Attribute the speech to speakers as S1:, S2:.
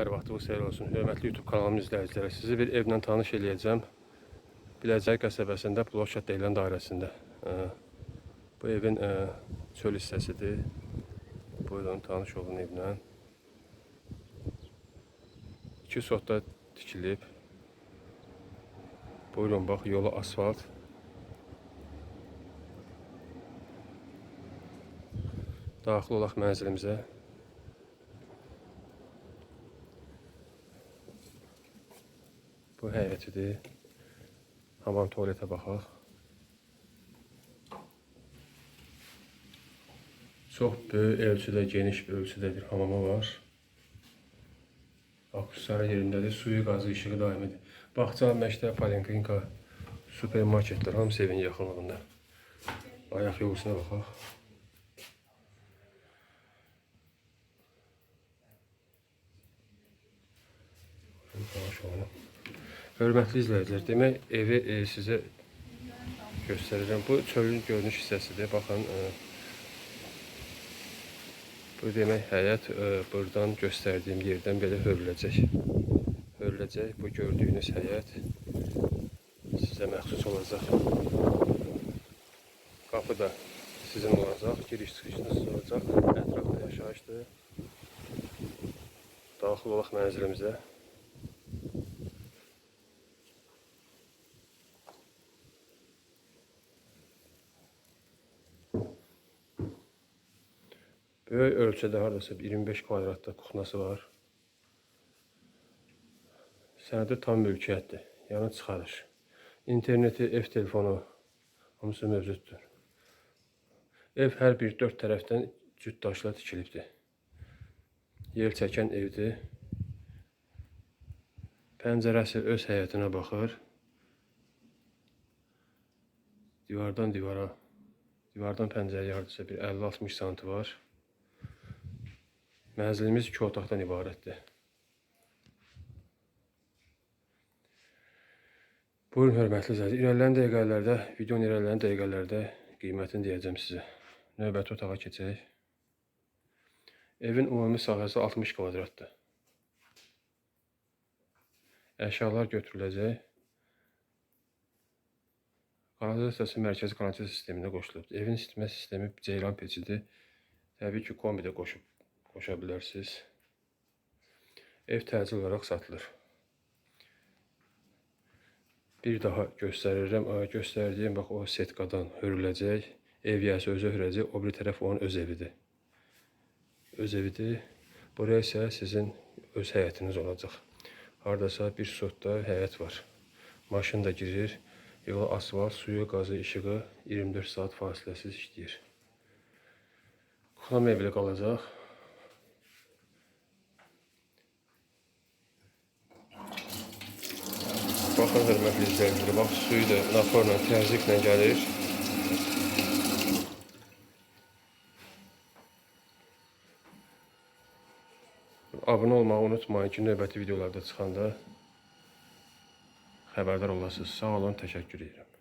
S1: Hər vaxtınız xeyir olsun. Hörmətli YouTube kanalımın izləyiciləri, sizi bir evlə tanış eləyəcəm. Biləcək qəsəbəsində Ploşad deyilən dairəsində. Bu evin çöl hissəsidir. Buyurun, tanış olun evlə. İki sotda tikilib. Buyurun, bax, yolu asfalt. Daxil olaq mənzilimizə. Bu həyətidir. Hamam tualetə baxaq. Çox böyük ölçüdə, geniş bir ölçüdə bir hamamı var. Akusları yerindədir. Suyu, qazı, işığı daimidir. Bağça, məktəb, poliklinika, supermarketlər hamısı evin yaxınlığında. Ayaq yoluna baxaq. Tanış olun. Hörmətli izləyicilər, demək evi e, sizə göstərirəm. Bu çölün görünüş hissəsidir. Baxın, e, bu demək həyət e, buradan göstərdiyim yerdən belə hörüləcək. Hörüləcək. Bu gördüyünüz həyət sizə məxsus olacaq. Qapı da sizin olacaq. Giriş çıxışınız olacaq. Ətrafda yaşayışdır. Daxil olaq mənzilimizə. Böyük ölçüdə hardasa bir 25 kvadratda kuxnası var. Sənədi tam mülkiyyətdir. Yəni çıxarış. İnterneti, ev telefonu hamısı mövcuddur. Ev hər bir dörd tərəfdən cüt daşla tikilibdir. Yel çəkən evdir. Pəncərəsi öz həyətinə baxır. Divardan divara, divardan pəncərəyə hardasa bir 50-60 santi var. Mənzilimiz iki otaqdan ibarətdir. Buyurun hörmətli izləyicilər. İrəliləyən dəqiqələrdə, videonun irəliləyən dəqiqələrdə qiymətini deyəcəm sizə. Növbəti otağa keçək. Evin ümumi sahəsi 60 kvadratdır. Əşyalar götürüləcək. Kanalizasiyası mərkəzi kanalizasiya sisteminə qoşulubdur. Evin isitmə sistemi ceyran peçidir. Təbii ki, kombi də qoşub qoşa bilərsiniz. Ev təcil olaraq satılır. Bir daha göstərirəm. Göstərdiyim bax o setkadan hörüləcək. Ev yiyəsi özü hörəcək. O bir tərəf onun öz evidir. Öz evidir. Buraya isə sizin öz həyətiniz olacaq. Hardasa bir sotda həyət var. Maşın da girir. Yola asfalt, suyu, qazı, işığı 24 saat fasiləsiz işləyir. Kuxna mebeli qalacaq. Baxın hörmətli izləyicilər, bax suyu da naforla, təzyiqlə gəlir. Abunə olmağı unutmayın ki, növbəti videolarda çıxanda xəbərdar olasınız. Sağ olun, təşəkkür edirəm.